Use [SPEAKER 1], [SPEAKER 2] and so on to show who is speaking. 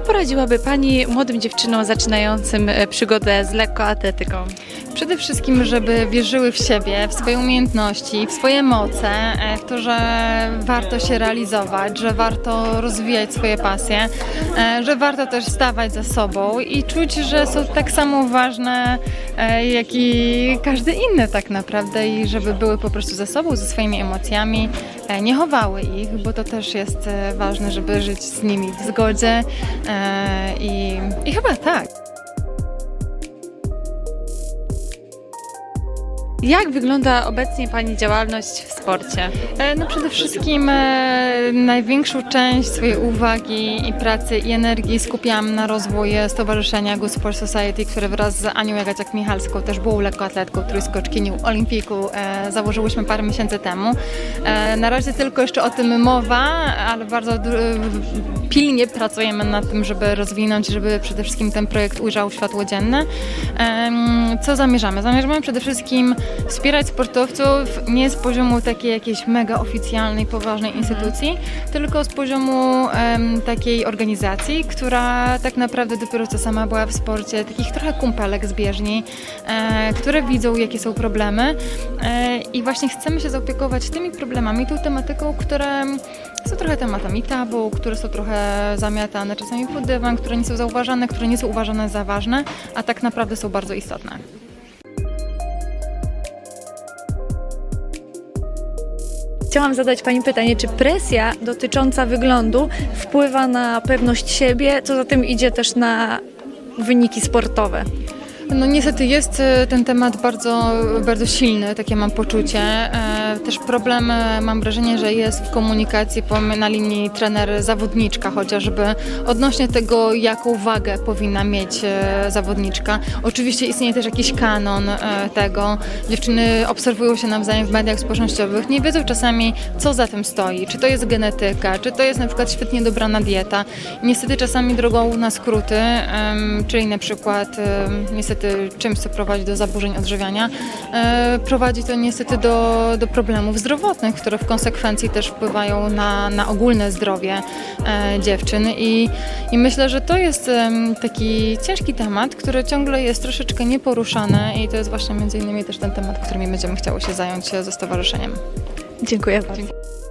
[SPEAKER 1] poradziłaby Pani młodym dziewczynom zaczynającym e, przygodę z lekkoatletyką?
[SPEAKER 2] Przede wszystkim, żeby wierzyły w siebie, w swoje umiejętności, w swoje moce, e, w to, że warto się realizować, że warto rozwijać swoje pasje, e, że warto też stawać za sobą i czuć, że są tak samo ważne e, jak i każdy inny tak naprawdę i żeby były po prostu ze sobą, ze swoimi emocjami, nie chowały ich, bo to też jest ważne, żeby żyć z nimi w zgodzie i, i chyba tak.
[SPEAKER 1] Jak wygląda obecnie Pani działalność w sporcie?
[SPEAKER 2] E, No przede wszystkim e, największą część swojej uwagi i pracy i energii skupiałam na rozwoju Stowarzyszenia Good Sport Society, które wraz z Anią Jagaciak-Michalską, też byłą lekkoatletką, trójskoczkinią olimpiku, e, założyłyśmy parę miesięcy temu. E, Na razie tylko jeszcze o tym mowa, ale bardzo du- pilnie pracujemy nad tym, żeby rozwinąć, żeby przede wszystkim ten projekt ujrzał światło dzienne. Em, Co zamierzamy? Zamierzamy przede wszystkim wspierać sportowców nie z poziomu takiej jakiejś mega oficjalnej, poważnej instytucji, tylko z poziomu em, takiej organizacji, która tak naprawdę dopiero co sama była w sporcie, takich trochę kumpelek z bieżni, e, które widzą, jakie są problemy e, i właśnie chcemy się zaopiekować tymi problemami, tą tematyką, które są trochę tematami tabu, które są trochę zamiatane czasami pod dywan, które nie są zauważane, które nie są uważane za ważne, a tak naprawdę są bardzo istotne.
[SPEAKER 3] Chciałam zadać Pani pytanie, czy presja dotycząca wyglądu wpływa na pewność siebie, co za tym idzie też na wyniki sportowe?
[SPEAKER 2] No niestety jest e, ten temat bardzo, bardzo silny, takie mam poczucie. E, Też problem e, mam wrażenie, że jest w komunikacji na linii trener-zawodniczka chociażby odnośnie tego, jaką wagę powinna mieć zawodniczka. Oczywiście istnieje też jakiś kanon tego. Dziewczyny obserwują się nawzajem w mediach społecznościowych, nie wiedzą czasami, co za tym stoi. Czy to jest genetyka, czy to jest na przykład świetnie dobrana dieta. Niestety czasami drogą na skróty, czyli na przykład em, niestety czymś, co prowadzi do zaburzeń odżywiania, e, prowadzi to niestety do, do problemów zdrowotnych, które w konsekwencji też wpływają na, na ogólne zdrowie e, dziewczyn i, i myślę, że to jest taki ciężki temat, który ciągle jest troszeczkę nieporuszany i to jest właśnie między innymi też ten temat, którym będziemy chciały się zająć e, ze stowarzyszeniem.
[SPEAKER 3] Dziękuję bardzo.